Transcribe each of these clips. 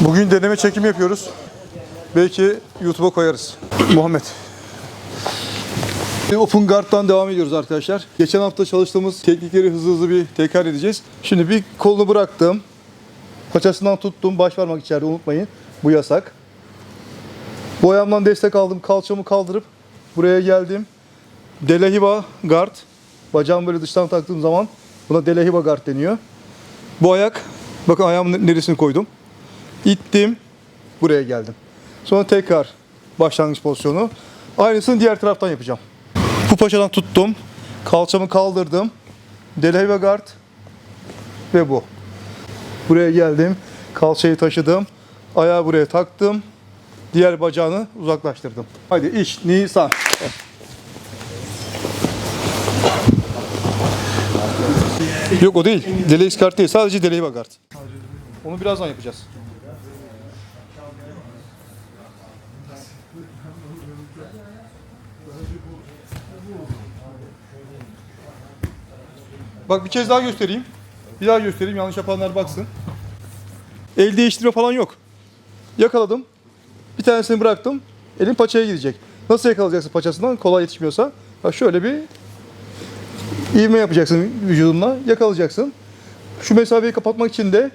Bugün deneme çekim yapıyoruz. Belki YouTube'a koyarız. Muhammed. Open Guard'dan devam ediyoruz arkadaşlar. Geçen hafta çalıştığımız teknikleri hızlı hızlı bir tekrar edeceğiz. Şimdi bir kolunu bıraktım. Paçasından tuttum. Baş parmak içeride unutmayın. Bu yasak. Bu ayağımdan destek aldım. Kalçamı kaldırıp buraya geldim. Delahiba guard. Bacağımı böyle dıştan taktığım zaman buna Delahiba guard deniyor. Bu ayak, bakın ayağımın neresini koydum. İttim, buraya geldim. Sonra tekrar başlangıç pozisyonu. Aynısını diğer taraftan yapacağım. Bu paçadan tuttum, kalçamı kaldırdım. Delahiba guard ve bu. Buraya geldim, kalçayı taşıdım, ayağı buraya taktım, diğer bacağını uzaklaştırdım. Haydi iş, Nisan. Yok o değil. Delay kart değil. Sadece delay kart. Onu birazdan yapacağız. Bak bir kez daha göstereyim. Bir daha göstereyim. Yanlış yapanlar baksın. El değiştirme falan yok. Yakaladım. Bir tanesini bıraktım. Elin paçaya gidecek. Nasıl yakalayacaksın paçasından? Kolay yetişmiyorsa. Bak şöyle bir ivme yapacaksın vücudunla. Yakalayacaksın. Şu mesafeyi kapatmak için de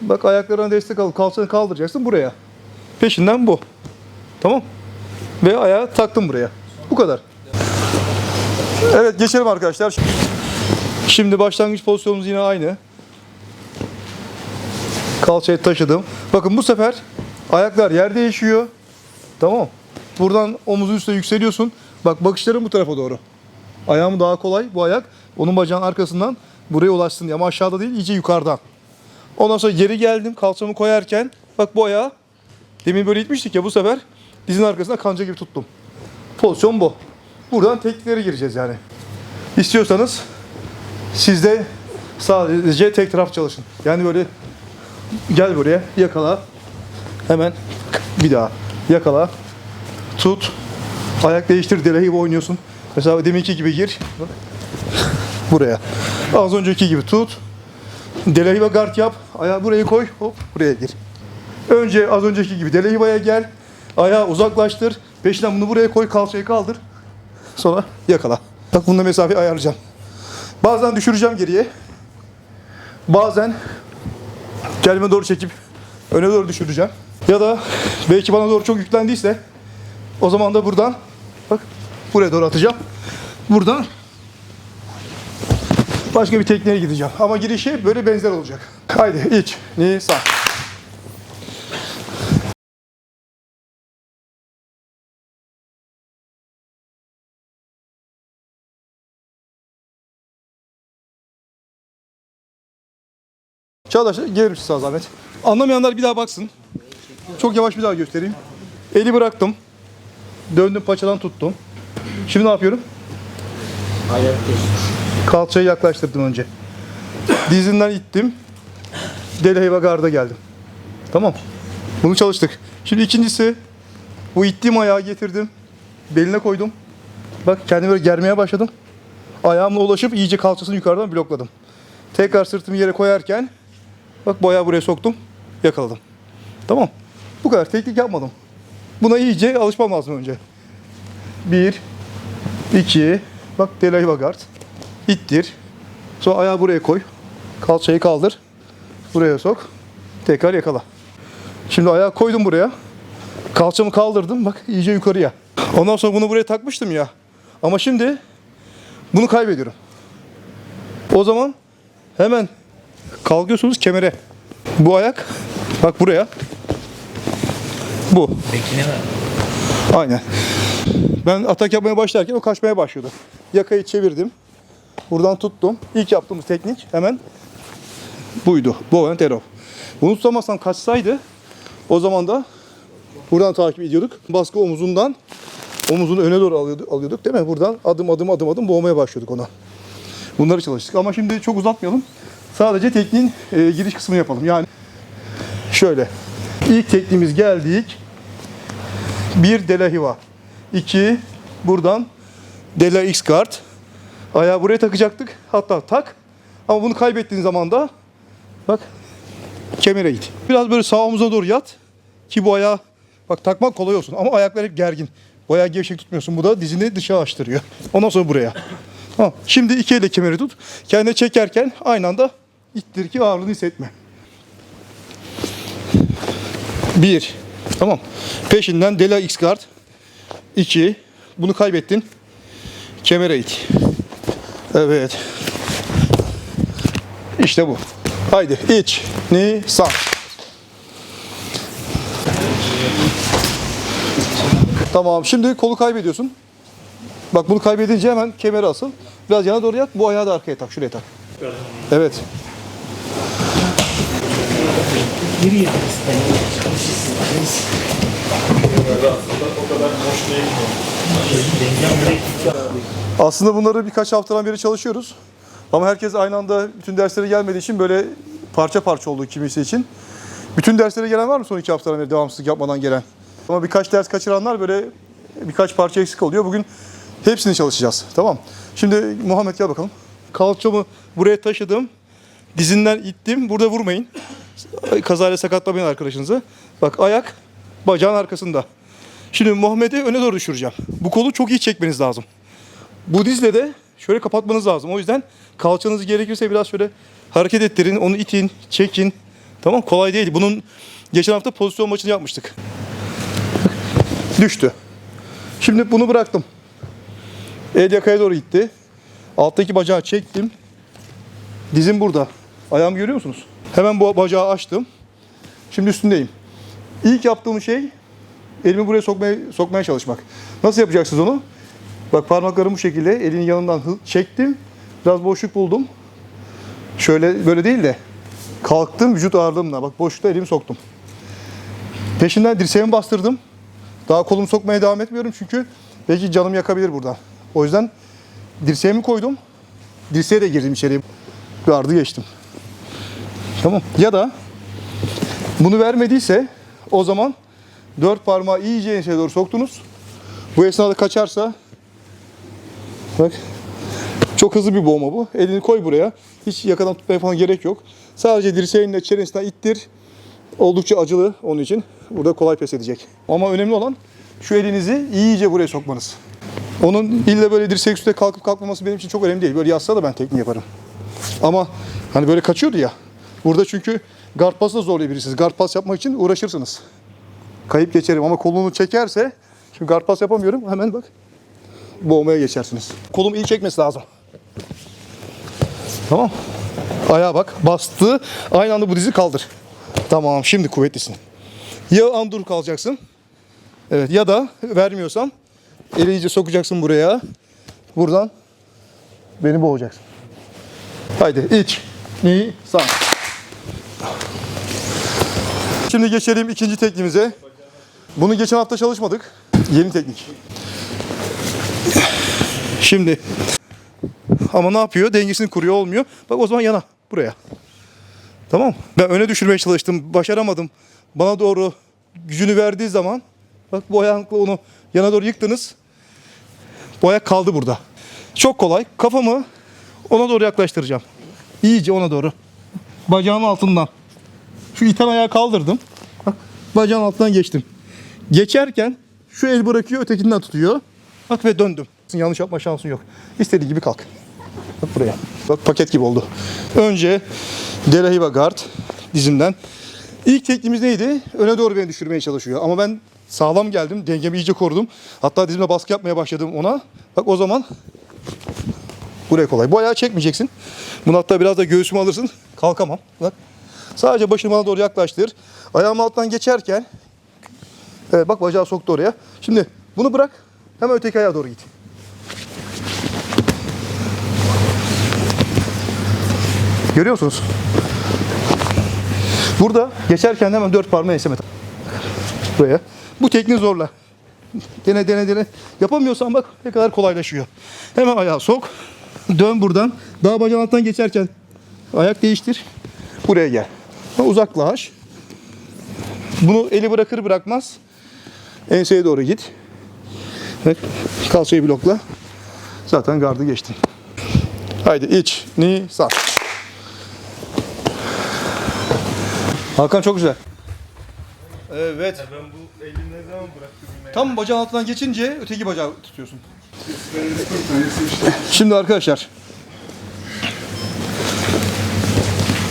bak ayaklarına destek alıp kalçanı kaldıracaksın buraya. Peşinden bu. Tamam. Ve ayağı taktım buraya. Bu kadar. Evet geçelim arkadaşlar. Şimdi başlangıç pozisyonumuz yine aynı. Kalçayı taşıdım. Bakın bu sefer ayaklar yer değişiyor. Tamam. Buradan omuzun üstüne yükseliyorsun. Bak bakışların bu tarafa doğru. Ayağım daha kolay bu ayak. Onun bacağın arkasından buraya ulaşsın diye. Ama aşağıda değil iyice yukarıdan. Ondan sonra geri geldim kalçamı koyarken bak bu ayağı demin böyle itmiştik ya bu sefer dizin arkasına kanca gibi tuttum. Pozisyon bu. Buradan tekniklere gireceğiz yani. İstiyorsanız siz de sadece tek taraf çalışın. Yani böyle gel buraya yakala hemen bir daha yakala tut ayak değiştir dele gibi oynuyorsun. Mesela deminki gibi gir buraya. Az önceki gibi tut. Delehiva guard yap. Ayağı buraya koy. Hop buraya gir. Önce az önceki gibi Delehiva'ya gel. Ayağı uzaklaştır. Peşinden bunu buraya koy. Kalçayı kaldır. Sonra yakala. Bak bunda mesafeyi ayarlayacağım. Bazen düşüreceğim geriye. Bazen kendime doğru çekip öne doğru düşüreceğim. Ya da belki bana doğru çok yüklendiyse o zaman da buradan bak buraya doğru atacağım. Buradan başka bir tekneye gideceğim. Ama girişi böyle benzer olacak. Haydi iç, Nisan. Çağdaş gelir misin sağ zahmet? Anlamayanlar bir daha baksın. Çok yavaş bir daha göstereyim. Eli bıraktım. Döndüm paçadan tuttum. Şimdi ne yapıyorum? Ayak. Kalçayı yaklaştırdım önce. Dizinden ittim. Delheyva garda geldim. Tamam. Bunu çalıştık. Şimdi ikincisi bu ittiğim ayağı getirdim. Beline koydum. Bak kendimi böyle germeye başladım. Ayağımla ulaşıp iyice kalçasını yukarıdan blokladım. Tekrar sırtımı yere koyarken bak ayağı buraya soktum. Yakaladım. Tamam. Bu kadar. Teknik yapmadım. Buna iyice alışmam lazım önce. Bir, iki, bak Delheyva guard. İttir. Sonra ayağı buraya koy. Kalçayı kaldır. Buraya sok. Tekrar yakala. Şimdi ayağı koydum buraya. Kalçamı kaldırdım. Bak iyice yukarıya. Ondan sonra bunu buraya takmıştım ya. Ama şimdi bunu kaybediyorum. O zaman hemen kalkıyorsunuz kemere. Bu ayak bak buraya. Bu. Bekine mi? Aynen. Ben atak yapmaya başlarken o kaçmaya başlıyordu. Yakayı çevirdim. Buradan tuttum. İlk yaptığımız teknik hemen buydu. Bow and arrow. Bunu tutamazsam kaçsaydı o zaman da buradan takip ediyorduk. Baskı omuzundan omuzunu öne doğru alıyorduk, alıyorduk değil mi? Buradan adım adım adım adım boğmaya başlıyorduk ona. Bunları çalıştık ama şimdi çok uzatmayalım. Sadece tekniğin e, giriş kısmını yapalım. Yani şöyle. İlk tekniğimiz geldik. Bir Delahiva. İki buradan Dela X kart. Ayağı buraya takacaktık. Hatta tak. Ama bunu kaybettiğin zaman da bak Kemere git. Biraz böyle sağ omuza doğru yat. Ki bu ayağı bak takmak kolay olsun ama ayaklar hep gergin. Bu ayağı gevşek tutmuyorsun. Bu da dizini dışa açtırıyor. Ondan sonra buraya. Tamam. Şimdi iki elle kemeri tut. Kendine çekerken aynı anda ittir ki ağırlığını hissetme. Bir. Tamam. Peşinden Dela X Guard. İki. Bunu kaybettin. Kemere it. Evet. İşte bu. Haydi iç, ni, sağ. Tamam şimdi kolu kaybediyorsun. Bak bunu kaybedince hemen kemeri asıl. Biraz yana doğru yat. Bu ayağı da arkaya tak. Şuraya tak. Evet. Aslında bunları birkaç haftadan beri çalışıyoruz. Ama herkes aynı anda bütün derslere gelmediği için böyle parça parça oldu kimisi için. Bütün derslere gelen var mı son iki haftadan beri devamsızlık yapmadan gelen? Ama birkaç ders kaçıranlar böyle birkaç parça eksik oluyor. Bugün hepsini çalışacağız. Tamam. Şimdi Muhammed gel bakalım. Kalçamı buraya taşıdım. Dizinden ittim. Burada vurmayın. Kazayla sakatlamayın arkadaşınızı. Bak ayak bacağın arkasında. Şimdi Muhammed'i öne doğru düşüreceğim. Bu kolu çok iyi çekmeniz lazım. Bu dizle de şöyle kapatmanız lazım. O yüzden kalçanızı gerekirse biraz şöyle hareket ettirin, onu itin, çekin. Tamam kolay değil. Bunun geçen hafta pozisyon maçını yapmıştık. Düştü. Şimdi bunu bıraktım. El yakaya doğru gitti. Alttaki bacağı çektim. Dizim burada. Ayağımı görüyor musunuz? Hemen bu bacağı açtım. Şimdi üstündeyim. İlk yaptığım şey elimi buraya sokmaya, sokmaya çalışmak. Nasıl yapacaksınız onu? Bak parmaklarım bu şekilde elinin yanından çektim. Biraz boşluk buldum. Şöyle böyle değil de kalktım vücut ağırlığımla. Bak boşlukta elimi soktum. Peşinden dirseğimi bastırdım. Daha kolumu sokmaya devam etmiyorum çünkü belki canım yakabilir burada. O yüzden dirseğimi koydum. Dirseğe de girdim içeriye. Gardı geçtim. Tamam. Ya da bunu vermediyse o zaman dört parmağı iyice enseye doğru soktunuz. Bu esnada kaçarsa bak çok hızlı bir boğma bu. Elini koy buraya. Hiç yakadan tutmaya falan gerek yok. Sadece dirseğinle çenesinden ittir. Oldukça acılı onun için. Burada kolay pes edecek. Ama önemli olan şu elinizi iyice buraya sokmanız. Onun illa böyle dirsek üstüne kalkıp kalkmaması benim için çok önemli değil. Böyle yatsa da ben tekniği yaparım. Ama hani böyle kaçıyordu ya. Burada çünkü guard pası zorlayabilirsiniz. Guard pas yapmak için uğraşırsınız. Kayıp geçerim ama kolunu çekerse şimdi guard pas yapamıyorum. Hemen bak boğmaya geçersiniz. Kolum iyi çekmesi lazım. Tamam. Ayağa bak. Bastı. Aynı anda bu dizi kaldır. Tamam. Şimdi kuvvetlisin. Ya andur kalacaksın. Evet. Ya da vermiyorsan eli iyice sokacaksın buraya. Buradan beni boğacaksın. Haydi iç. Ni. Sağ. Şimdi geçelim ikinci tekniğimize. Bunu geçen hafta çalışmadık. Yeni teknik. Şimdi ama ne yapıyor? Dengesini kuruyor olmuyor. Bak o zaman yana buraya. Tamam. Ben öne düşürmeye çalıştım. Başaramadım. Bana doğru gücünü verdiği zaman bak bu ayakla onu yana doğru yıktınız. Bu ayak kaldı burada. Çok kolay. Kafamı ona doğru yaklaştıracağım. İyice ona doğru. Bacağın altından. Şu iten ayağı kaldırdım. Bak bacağın altından geçtim. Geçerken şu el bırakıyor ötekinden tutuyor. Bak ve döndüm. Yanlış yapma şansın yok. İstediği gibi kalk. Bak buraya. Bak paket gibi oldu. Önce Delahiva Guard dizimden. İlk tekniğimiz neydi? Öne doğru beni düşürmeye çalışıyor. Ama ben sağlam geldim. Dengemi iyice korudum. Hatta dizimle baskı yapmaya başladım ona. Bak o zaman buraya kolay. Bu ayağı çekmeyeceksin. Bunu hatta biraz da göğsüme alırsın. Kalkamam. Bak. Sadece başını bana doğru yaklaştır. Ayağım alttan geçerken Evet bak bacağı soktu oraya. Şimdi bunu bırak. Hemen öteki ayağa doğru git. Görüyor musunuz? Burada geçerken hemen dört parmağı enseme tak. Buraya. Bu tekniği zorla. Dene dene dene. Yapamıyorsan bak ne kadar kolaylaşıyor. Hemen ayağı sok. Dön buradan. Daha bacağın altından geçerken ayak değiştir. Buraya gel. Uzaklaş. Bunu eli bırakır bırakmaz enseye doğru git. Bak kalçayı blokla. Zaten gardı geçtin. Haydi iç, ni, sağ. Hakan çok güzel. Evet. Ben bu eli ne zaman bıraktım? Tam bacağın altından geçince öteki bacağı tutuyorsun. Şimdi arkadaşlar.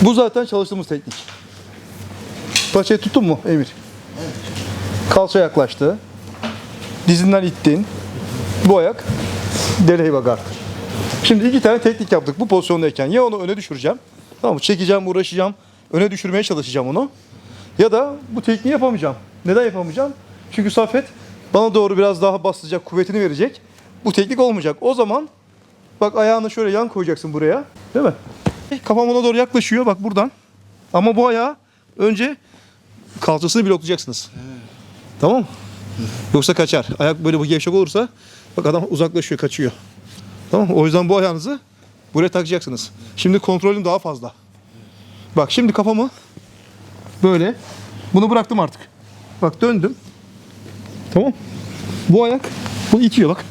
Bu zaten çalıştığımız teknik. Paçayı tuttun mu Emir? Kalça yaklaştı. Dizinden ittin. Bu ayak deleği bakardır. Şimdi iki tane teknik yaptık bu pozisyondayken. Ya onu öne düşüreceğim. Tamam mı? Çekeceğim, uğraşacağım. Öne düşürmeye çalışacağım onu. Ya da bu tekniği yapamayacağım. Neden yapamayacağım? Çünkü Safet bana doğru biraz daha basacak, kuvvetini verecek. Bu teknik olmayacak. O zaman bak ayağını şöyle yan koyacaksın buraya. Değil mi? Kafam ona doğru yaklaşıyor bak buradan. Ama bu ayağı önce kalçasını bloklayacaksınız. Tamam mı? Yoksa kaçar. Ayak böyle bu gevşek olursa bak adam uzaklaşıyor, kaçıyor. Tamam mı? O yüzden bu ayağınızı buraya takacaksınız. Şimdi kontrolüm daha fazla. Bak şimdi kafamı böyle bunu bıraktım artık. Bak döndüm. Tamam. Bu ayak bunu itiyor bak.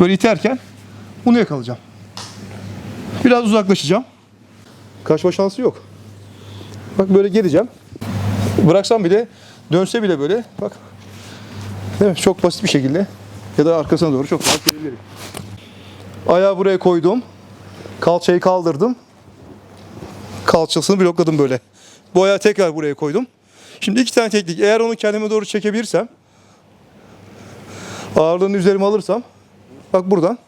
Böyle iterken bunu yakalayacağım. Biraz uzaklaşacağım. Kaçma şansı yok. Bak böyle geleceğim. Bıraksam bile dönse bile böyle bak. Değil mi? Çok basit bir şekilde ya da arkasına doğru çok rahat gelebilirim. Ayağı buraya koydum. Kalçayı kaldırdım. Kalçasını blokladım böyle. Bu ayağı tekrar buraya koydum. Şimdi iki tane teknik. Eğer onu kendime doğru çekebilirsem ağırlığını üzerime alırsam bak buradan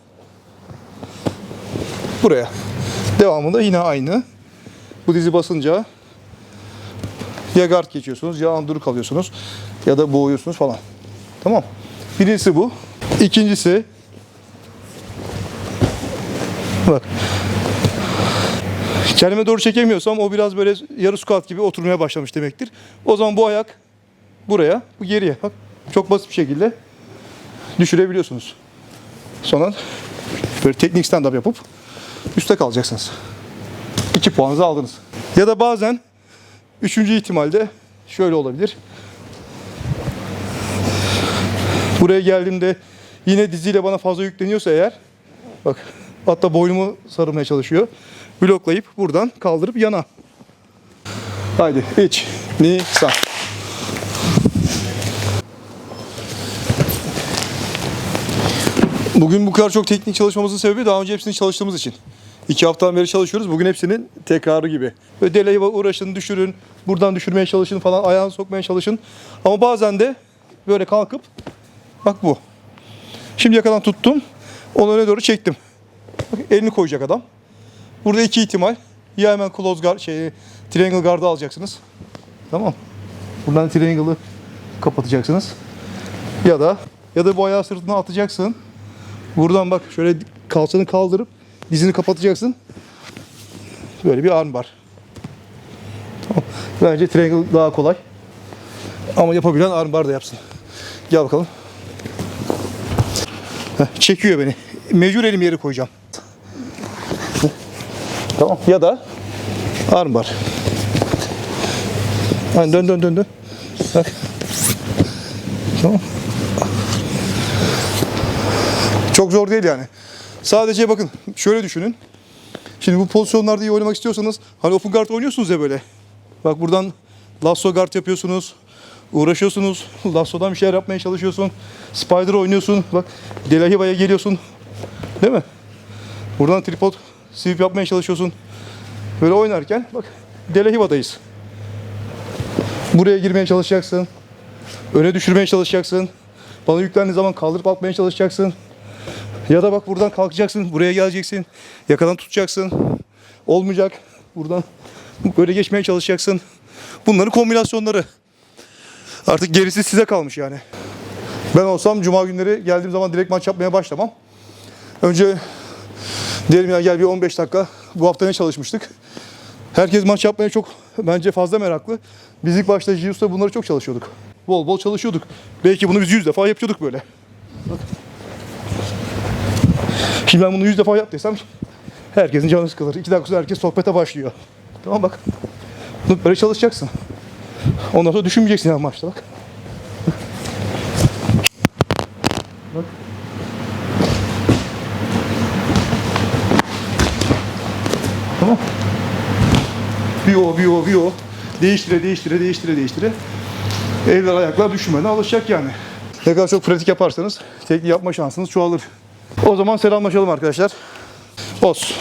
buraya. Devamında yine aynı. Bu dizi basınca ya guard geçiyorsunuz ya anduru kalıyorsunuz ya da boğuyorsunuz falan. Tamam. Birincisi bu. İkincisi bak kendime doğru çekemiyorsam o biraz böyle yarı squat gibi oturmaya başlamış demektir. O zaman bu ayak buraya, bu geriye. Bak çok basit bir şekilde düşürebiliyorsunuz. Sonra böyle teknik stand up yapıp üstte kalacaksınız. 2 puanınızı aldınız. Ya da bazen üçüncü ihtimalde şöyle olabilir. Buraya geldiğimde yine diziyle bana fazla yükleniyorsa eğer bak hatta boynumu sarılmaya çalışıyor. Bloklayıp buradan kaldırıp yana. Haydi iç, ni, sağ. Bugün bu kadar çok teknik çalışmamızın sebebi daha önce hepsini çalıştığımız için. İki haftadan beri çalışıyoruz. Bugün hepsinin tekrarı gibi. Böyle deleği uğraşın, düşürün, buradan düşürmeye çalışın falan, ayağını sokmaya çalışın. Ama bazen de böyle kalkıp, bak bu. Şimdi yakadan tuttum, onu öne doğru çektim. Bak, elini koyacak adam. Burada iki ihtimal. Ya hemen close guard, şey, triangle guard'ı alacaksınız. Tamam. Buradan triangle'ı kapatacaksınız. Ya da ya da bu ayağı sırtına atacaksın. Buradan bak şöyle kalçanı kaldırıp dizini kapatacaksın. Böyle bir arm var. Tamam. Bence triangle daha kolay. Ama yapabilen arm bar da yapsın. Gel bakalım. Heh, çekiyor beni. Mecbur elimi yere koyacağım. Tamam. Ya da arm bar. Hani dön dön dön dön. Bak. Tamam. Çok zor değil yani. Sadece bakın şöyle düşünün. Şimdi bu pozisyonlarda iyi oynamak istiyorsanız hani open guard oynuyorsunuz ya böyle. Bak buradan lasso guard yapıyorsunuz. Uğraşıyorsunuz. Lasso'dan bir şeyler yapmaya çalışıyorsun. Spider oynuyorsun. Bak Delahiva'ya geliyorsun. Değil mi? Buradan tripod sweep yapmaya çalışıyorsun. Böyle oynarken bak Delahiva'dayız. Buraya girmeye çalışacaksın. Öne düşürmeye çalışacaksın. Bana yüklendiği zaman kaldırıp atmaya çalışacaksın. Ya da bak buradan kalkacaksın, buraya geleceksin. Yakadan tutacaksın. Olmayacak. Buradan böyle geçmeye çalışacaksın. Bunların kombinasyonları. Artık gerisi size kalmış yani. Ben olsam cuma günleri geldiğim zaman direkt maç yapmaya başlamam. Önce diyelim ya gel bir 15 dakika. Bu hafta ne çalışmıştık? Herkes maç yapmaya çok bence fazla meraklı. Biz ilk başta Jius'ta bunları çok çalışıyorduk. Bol bol çalışıyorduk. Belki bunu biz 100 defa yapıyorduk böyle. Şimdi ben bunu 100 defa yap desem herkesin canı sıkılır. İki dakika sonra herkes sohbete başlıyor. Tamam bak. Bunu böyle çalışacaksın. Ondan sonra düşünmeyeceksin ya maçta bak. Bak. Tamam. Bir o, bir o, bir o. değiştire değiştire değiştire değiştire eller ayaklar düşmeden alışacak yani. Ne kadar çok pratik yaparsanız tekniği yapma şansınız çoğalır. O zaman selamlaşalım arkadaşlar. Os.